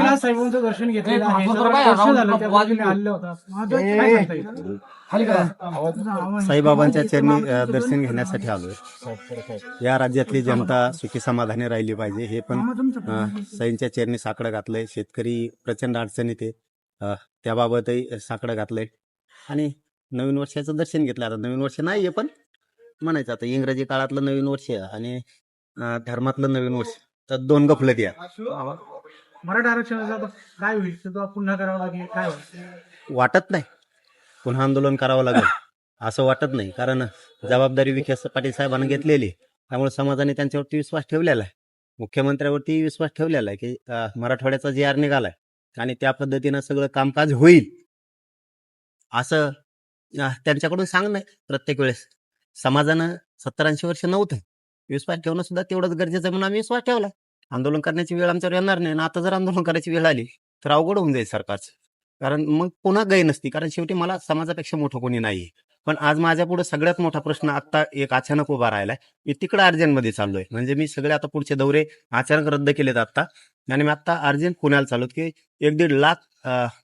आज साहेबांचं दर्शन घेतलेलं आहे. नाही, सतरा नाही, वर्ष राहुल, झालं त्या बाबा, बाजूने आलेला होता. माझं काय सांगता येईल? खाली करा. साईबाबांच्या चरणी अ, दर्शन घेण्यासाठी आलोय. या राज्यातली जनता सुखी समाधानी राहिली पाहिजे. हे पण अ, साईंच्या चरणी साकडं घातलंय. शेतकरी प्रचंड अडचणीत आहे. अ, त्याबाबतही साकडं घातलंय. आणि नवीन वर्षाचं दर्शन घेतलं. आता नवीन वर्ष नाहीये पण म्हणायचं आता इंग्रजी काळातलं नवीन वर्ष आणि अ, धर्मातलं नवीन वर्ष. तर दोन गफलत या. मराठा आरक्षणाचा आता काय होईल? ते पुन्हा करावं लागेल. काय होईल? वाटत नाही. पुन्हा आंदोलन करावं लागेल. असं वाटत नाही. कारण जबाबदारी विखे पाटील साहेबांनी घेतलेली आहे. त्यामुळे समाजाने त्यांच्यावरती विश्वास ठेवलेला आहे. मुख्यमंत्र्यावरती विश्वास ठेवलेला आहे की मराठवाड्याचा जी आर निघालाय. आणि त्या पद्धतीनं सगळं कामकाज होईल. असं त्यांच्याकडून सांगणं आहे प्रत्येक वेळेस. समाजानं सत्तर ऐंशी वर्ष नव्हतं. विश्वास ठेवणं सुद्धा तेवढंच गरजेचं आहे म्हणून आम्ही विश्वास ठेवला आंदोलन करण्याची वेळ आमच्यावर येणार नाही आणि आता जर आंदोलन करायची वेळ आली तर अवघड होऊन जाईल सरकारचं. कारण मग पुन्हा गै नसती. कारण शेवटी मला समाजापेक्षा मोठं कोणी नाही पण आज माझ्या पुढे सगळ्यात मोठा प्रश्न आता एक अचानक उभा राहिलाय. मी तिकडे अर्जंटमध्ये चाललोय. म्हणजे मी सगळे आता पुढचे दौरे अचानक रद्द केलेत आता आणि मी आता अर्जंट पुण्याला चाललो की एक दीड लाख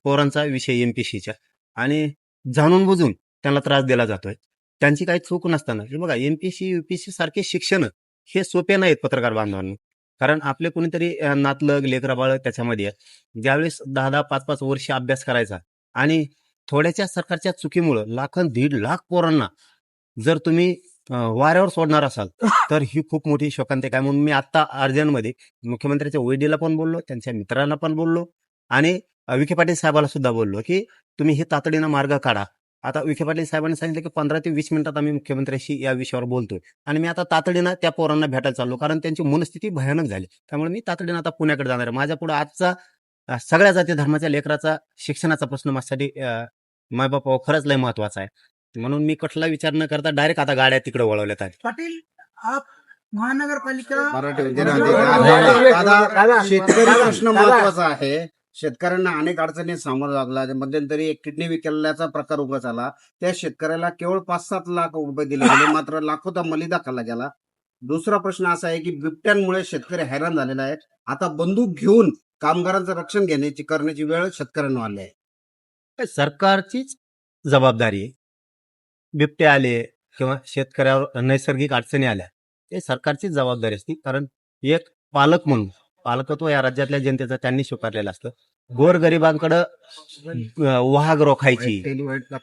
पोरांचा विषय एमपीसीच्या आणि जाणून बुजून त्यांना त्रास दिला जातोय. त्यांची काही चूक नसताना. बघा एमपीसी युपीसी सारखे शिक्षण हे सोपे नाहीत पत्रकार बांधवांना. कारण आपले कोणीतरी नातलग लेकरा बाळ त्याच्यामध्ये आहे ज्यावेळेस दहा दहा पाच पाच वर्ष अभ्यास करायचा आणि थोड्याच्या सरकारच्या चुकीमुळं लाखन दीड लाख पोरांना जर तुम्ही वाऱ्यावर सोडणार असाल तर ही खूप मोठी शोकांतिक आहे. म्हणून मी आता अर्जंटमध्ये मुख्यमंत्र्याच्या वैडीला पण बोललो त्यांच्या मित्रांना पण बोललो आणि विखे पाटील साहेबाला सुद्धा बोललो की तुम्ही हे तातडीनं मार्ग काढा. आता विखे पाटील साहेबांनी सांगितलं की पंधरा ते वीस मिनिटात आम्ही मुख्यमंत्र्याशी या विषयावर बोलतोय. आणि मी आता तातडीनं त्या पोरांना भेटायला चाललो कारण त्यांची मनस्थिती भयानक झाली. त्यामुळे मी तातडीनं आता पुण्याकडे जाणार आहे. माझ्या पुढे आजचा सगळ्या जाती धर्माच्या लेकराचा शिक्षणाचा प्रश्न माझ्यासाठी मायबापा खरंच लय महत्त्वाचा आहे. म्हणून मी कुठला विचार न करता डायरेक्ट आता गाड्या तिकडे वळवल्यात आहेत पाटील आप महानगरपालिका शेतकरी प्रश्न. महत्त्वाचा आहे. शेतकऱ्यांना अनेक अडचणी सामोरं लागला. मध्यंतरी एक किडनी विकल्याचा प्रकार उभा झाला त्या शेतकऱ्याला केवळ पाच सात लाख रुपये दिले गेले. मात्र लाखोचा मलिदा खाल्ला गेला. दुसरा प्रश्न असा आहे की बिबट्यांमुळे शेतकरी हैराण झालेला आहे. आता बंदूक घेऊन कामगारांचं रक्षण घेण्याची करण्याची वेळ शेतकऱ्यांना आली आहे. सरकारचीच जबाबदारी आहे. बिबटे आले किंवा शेतकऱ्यावर नैसर्गिक अडचणी आल्या ते सरकारचीच जबाबदारी असते. कारण एक पालक म्हणून पालकत्व या राज्यातल्या जनतेचं त्यांनी स्वीकारलेलं असतं. गोरगरिबांकडं वाघ रोखायची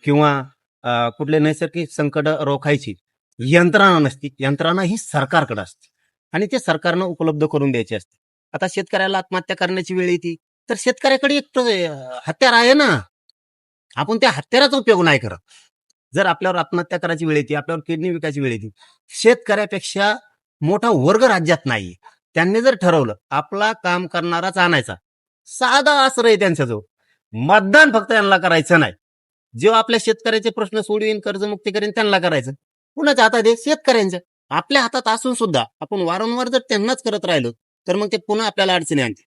किंवा कुठले नैसर्गिक संकट रोखायची यंत्रणा नसती. यंत्रणा ही सरकारकडे असते. आणि ते सरकारनं उपलब्ध करून द्यायची असते. आता शेतकऱ्याला आत्महत्या करण्याची वेळ येते. तर शेतकऱ्याकडे एक हत्यार आहे ना. आपण त्या हत्याराचा उपयोग नाही करत. जर आपल्यावर आत्महत्या करायची वेळ येते आपल्यावर किडनी विकायची वेळ येते. शेतकऱ्यापेक्षा मोठा वर्ग राज्यात नाही त्यांनी जर ठरवलं आपला काम करणाराच आणायचा. साधा आश्रय त्यांच्याजवळ. मतदान फक्त यांना करायचं नाही. जेव्हा आपल्या शेतकऱ्याचे प्रश्न सोडवीन कर्जमुक्ती करीन त्यांना करायचं. कुणाच्या हातात आहे? शेतकऱ्यांच्या आपल्या हातात असून सुद्धा आपण वारंवार जर त्यांनाच करत राहिलो तर मग ते पुन्हा आपल्याला अडचणी आणते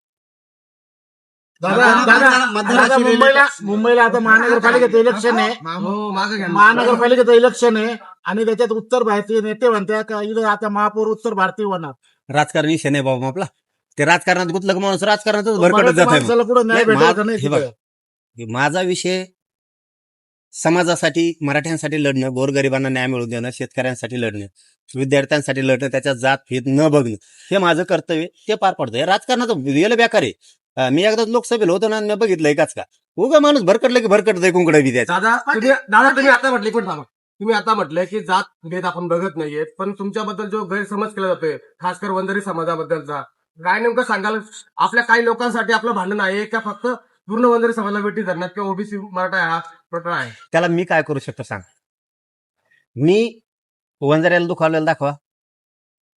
दादा दादा दादा मुंबईला मुंबईला आता महानगरपालिकेचं इलेक्शन आहे. हो. महानगरपालिकेचं इलेक्शन आहे. आणि त्याच्यात उत्तर भारतीय नेते म्हणतात का इथं आता महापौर उत्तर भारतीय होणार. राजकारणी शने बाबा आपला. ते राजकारणात गुतलं का माणूस? राजकारणातच भरकटत मराठी जात हे. माझा विषय समाजासाठी मराठ्यांसाठी लढणं गोरगरिबांना न्याय मिळवून देणं शेतकऱ्यांसाठी लढणं विद्यार्थ्यांसाठी लढणं त्याच्या जात फेद न बघणं हे माझं कर्तव्य ते पार पडतं राजकारणाचं गेलं बेकार आहे. मी एकदा लोकसभेला होतो ना आणि मी बघितलंय काच का? उगा माणूस भरकटलं की भरकटतंय कुंकड बी दादा तुम्ही दादा तुम्ही आता म्हटले पण थांबा. तुम्ही आता म्हटलंय की जात भेद आपण बघत नाहीये पण तुमच्याबद्दल जो गैरसमज केला जातोय खासकर वंजारी समाजाबद्दलचा काय नेमकं सांगाल? आपल्या काही लोकांसाठी आपलं भांडण आहे का फक्त पूर्ण वंजारी समाजाला भेटी धरणार किंवा ओबीसी मराठा हा प्रकरण आहे? त्याला मी काय करू शकतो सांग? मी वंजाऱ्याला दुखावलेला दाखवा.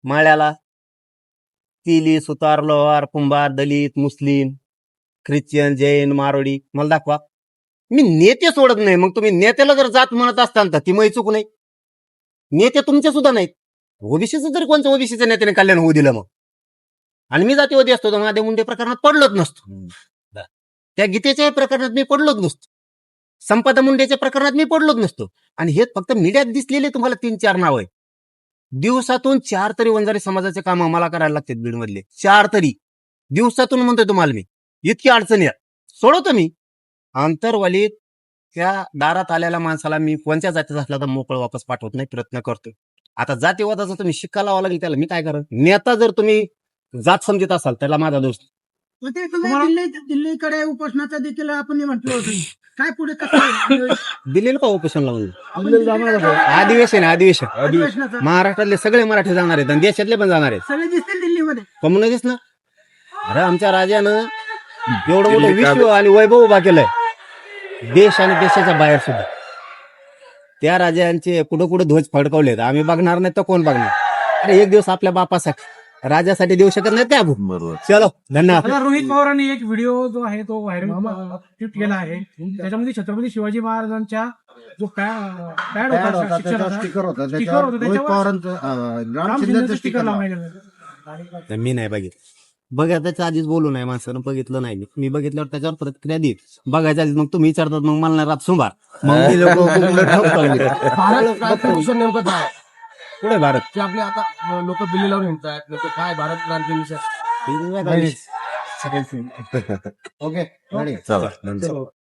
माळ्याला तिली सुतार लोहार कुंभार दलित मुस्लिम ख्रिश्चन जैन मारोडी मला दाखवा. मी नेते सोडत नाही. मग तुम्ही नेत्याला जर जात म्हणत असताल तर ती मै चूक नाही नेते तुमचे सुद्धा नाहीत. ओबीसीचं जर कोणत्या ओबीसीच्या नेत्याने कल्याण होऊ दिलं मग? आणि मी जातीवादी असतो तर माझ्या मुंडे प्रकरणात पडलोच नसतो. त्या गीतेच्या प्रकरणात मी पडलोच नसतो. संपदा मुंडेच्या प्रकरणात मी पडलोच नसतो. आणि हे फक्त मीडियात दिसलेले तुम्हाला तीन चार नाव आहे दिवसातून चार तरी वंजारी समाजाचे काम आम्हाला करायला लागतात बीडमधले. चार तरी. दिवसातून म्हणतोय तुम्हाला मी. इतकी अडचणी सोडवतो मी. आंतरवालीत त्या दारात आलेल्या माणसाला मी कोणत्या जातीचा असला तर मोकळं वापस पाठवत नाही प्रयत्न करतो आता जातीवादाचा तुम्ही शिक्का लावा लागेल त्याला मी काय करेन? नेता जर तुम्ही जात समजत असाल त्याला माझा दोष दिल्लीकडे उपोषणाचं देखील आपण म्हटलं होतं. काय पुढे कसं दिलेलं का उपोषण लावून? दिल्लीला. अधिवेशन आहे, अधिवेशन महाराष्ट्रातले सगळे मराठी जाणार आहेत आणि देशातले पण जाणार आहेत. सगळे दिसतील दिल्लीमध्ये. कम्युनिस्ट ना अरे आमच्या राजानं एवढं मोठं विश्व आणि वैभव उभा केलंय. देश आणि देशाच्या बाहेर सुद्धा. त्या राजांचे कुठं कुठं ध्वज फडकवलेत आम्ही बघणार नाही तर कोण बघणार? अरे एक दिवस आपल्या बापासाठी राजासाठी देऊ शकत नाही त्या चलो धन्यवाद. आता रोहित पवारांनी एक व्हिडिओ जो आहे तो व्हायरल ट्विट केला आहे. त्याच्यामध्ये छत्रपती शिवाजी महाराजांच्या जो पॅड पॅड होता स्टिकर होता त्याच्यावर रोहित पवारांचं अं, राम राम शिंदेचं शिंदेचं स्टिकर स्टिकर लावलं. लावलेलं आहे. मी नाही बघितलं. बघायच्या आधीच बोलू नाही माणसानं बघितलं नाही. मी. मी बघितल्यावर त्याच्यावर प्रतिक्रिया देईल बघायच्या आधीच मग तुम्ही विचारतात मग मला नाही रात सोमवार. मग मी लोक भारत नेमकं काय? पुढे भारत? की आपले आता लोक दिल्ली लावून हिंडतायत नेमकं काय भारत क्रांती विषय. ओके? चला, नंतर.